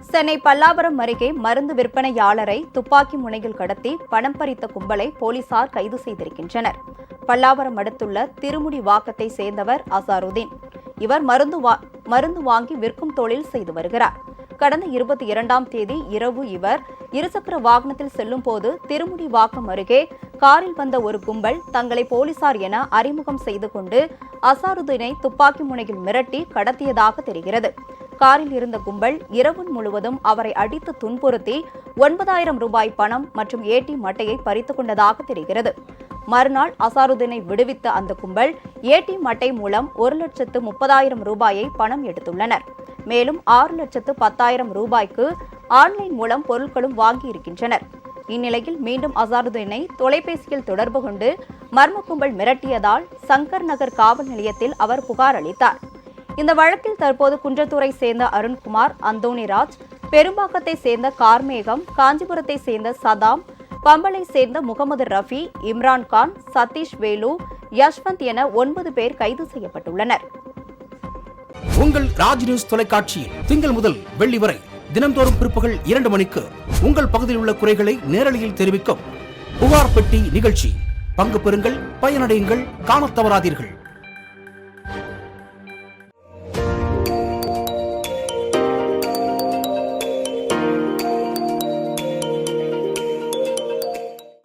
சென்னை பல்லாவரம் அருகே மருந்து விற்பனையாளரை துப்பாக்கி முனையில் கடத்தி பணம் பறித்த கும்பலை போலீசார் கைது செய்திருக்கின்றனர். பல்லாவரம் அடுத்துள்ள திருமுடி வாக்கத்தை சேர்ந்தவர் அசாருதீன். இவர் மருந்து வா- மருந்து வாங்கி விற்கும் தொழில் செய்து வருகிறார். கடந்த இருபத்தி இரண்டாம் தேதி இரவு இவர் இருசக்கர வாகனத்தில் செல்லும் போது திருமுடி வாக்கம் அருகே காரில் வந்த ஒரு கும்பல் தங்களை போலீசார் என அறிமுகம் செய்து கொண்டு அசாருதீனை துப்பாக்கி முனையில் மிரட்டி கடத்தியதாக தெரிகிறது. காரில் இருந்த கும்பல் இரவு முழுவதும் அவரை அடித்து துன்புறுத்தி ஒன்பதாயிரம் ரூபாய் பணம் மற்றும் ஏடிஎம் அட்டையை பறித்துக் கொண்டதாக தெரிகிறது. மறுநாள் அசாருதீனை விடுவித்த அந்த கும்பல் ஏடிஎம் அட்டை மூலம் ஒரு லட்சத்து முப்பதாயிரம் ரூபாயை பணம் எடுத்துள்ளனர். மேலும் ஆறு லட்சத்து பத்தாயிரம் ரூபாய்க்கு ஆன்லைன் மூலம் பொருட்களும் வாங்கியிருக்கின்றனர் இந்நிலையில் மீண்டும் அசாருதீனை தொலைபேசியில் தொடர்பு கொண்டு மர்ம கும்பல் மிரட்டியதால் சங்கர் நகர் காவல் நிலையத்தில் அவர் புகார் அளித்தார். இந்த வழக்கில் தற்போது குன்றத்தூரை சேர்ந்த அருண்குமார் அந்தோணிராஜ் பெரும்பாக்கத்தை சேர்ந்த கார்மேகம் காஞ்சிபுரத்தை சேர்ந்த சதாம் பம்பலை சேர்ந்த முகமது ரஃபி இம்ரான்கான் சதீஷ் வேலு யஷ்வந்த் என ஒன்பது பேர் கைது செய்யப்பட்டுள்ளனர். உங்கள் ராஜ் நியூஸ் தொலைக்காட்சியில் திங்கள் முதல் வெள்ளி வரை தினந்தோறும் பிற்பகல் இரண்டு மணிக்கு உங்கள் பகுதியில் உள்ள குறைகளை நேரலையில் தெரிவிக்கும் புகார் பெட்டி நிகழ்ச்சி. பங்கு பெறுங்கள் பயனடையுங்கள் காணத் தவறாதீர்கள்.